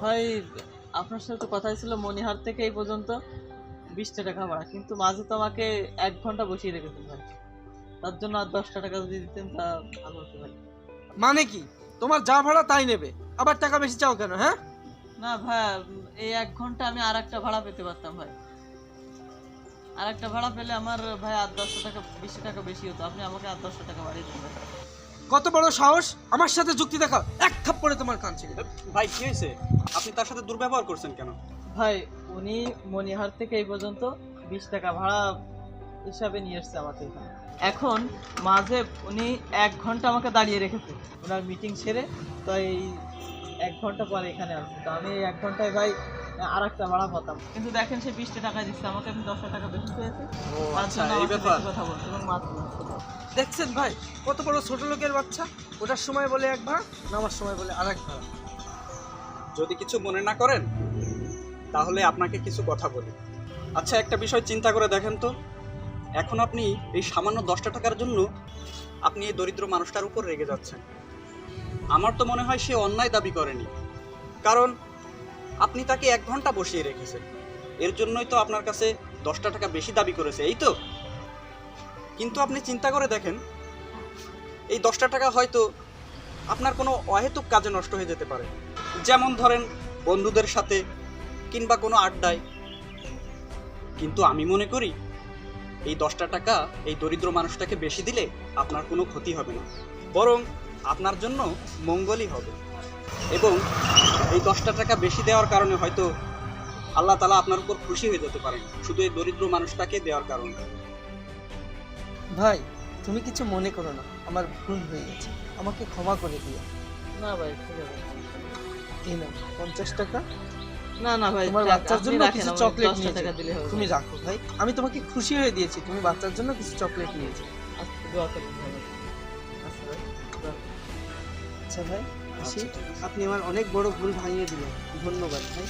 ভাই আপনার সাথে তো কথা ছিল মনিহার থেকে এই পর্যন্ত বিশটা টাকা ভাড়া। কিন্তু মাঝে তো আমাকে এক ঘণ্টা বসিয়ে রেখেছেন ভাই। তার জন্য আর দশটা টাকা যদি দিতেন তা ভালো হতো ভাই। মানে কি? তোমার যা ভাড়া তাই নেবে। আবার টাকা বেশি চাও কেন হ্যাঁ? না ভাই এই এক ঘণ্টা আমি আর একটা ভাড়া পেতে পারতাম ভাই। আর একটা ভাড়া পেলে আমার ভাই আট দশশো টাকা বিশটা টাকা বেশি হতো। আপনি আমাকে আট দশশো টাকা বাড়িয়ে ভাই। কত বড় সাহস? আমার সাথে যুক্তি দেখাও। এক থাপ্পড়ে তোমার কান ছিঁড়ে দেব। ভাই কি হয়েছে? আপনি তার সাথে দুর্ব্যবহার করছেন কেন? ভাই উনি মনিহার থেকে এই পর্যন্ত বিশ টাকা ভাড়া হিসাবে নিয়ে এসছে আমাকে এখন। মাঝে উনি এক ঘণ্টা আমাকে দাঁড়িয়ে রেখেছে। ওনার মিটিং সেরে তো এই এক ঘণ্টা পরে এখানে আসছে। তো আমি এক ঘন্টায় ভাই আর একটা ভাড়া পাতাম। কিন্তু দেখেন সে বিশটা টাকা দিচ্ছে আমাকে আমি দশটা টাকা বেশি পেয়েছি। আচ্ছা, কথা বলছে এবং মাত্র দেখছেন ভাই কত বড় ছোট লোকের বাচ্চা ওটার সময় বলে এক ভাড়া নামার সময় বলে আর এক ভাড়া যদি কিছু মনে না করেন তাহলে আপনাকে কিছু কথা বলি। আচ্ছা একটা বিষয় চিন্তা করে দেখেন তো। এখন আপনি এই সামান্য দশটা টাকার জন্য আপনি এই দরিদ্র মানুষটার উপর রেগে যাচ্ছেন। আমার তো মনে হয় সে অন্যায় দাবি করেনি। কারণ আপনি তাকে এক ঘণ্টা বসিয়ে রেখেছেন। এর জন্যই তো আপনার কাছে দশটা টাকা বেশি দাবি করেছে, এই তো? কিন্তু আপনি চিন্তা করে দেখেন, এই দশটা টাকা হয়তো আপনার কোনো অহেতুক কাজে নষ্ট হয়ে যেতে পারে। যেমন ধরেন, বন্ধুদের সাথে কিংবা কোনো আড্ডায়। কিন্তু আমি মনে করি, এই দশটা টাকা এই দরিদ্র মানুষটাকে বেশি দিলে আপনার কোনো ক্ষতি হবে না। বরং আপনার জন্য মঙ্গলই হবে। এবং এই দশটা টাকা বেশি দেওয়ার কারণে হয়তো আল্লাহ তালা আপনার উপর খুশি হয়ে যেতে পারেন। শুধু এই দরিদ্র মানুষটাকে দেওয়ার কারণে। ভাই তুমি কিছু মনে করো না। আমার ভুল হয়ে গেছে। আমাকে ক্ষমা করে দিও। না ভাই ঠিক আছে। এই পঞ্চাশ টাকা। না না ভাই তোমার বাচ্চার জন্য কিছু চকলেট 10টা নিয়েছি। টাকা দিলে হবে তুমি রাখো ভাই। আমি তোমাকে খুশি হয়ে দিয়েছি। তুমি বাচ্চার জন্য কিছু চকলেট নিয়েছি। আচ্ছা, দোয়া ভাই। আচ্ছা ভাই। আসি আচ্ছা। আপনি আমার অনেক বড় ভুল ভাঙিয়ে দিলেন। ধন্যবাদ ভাই।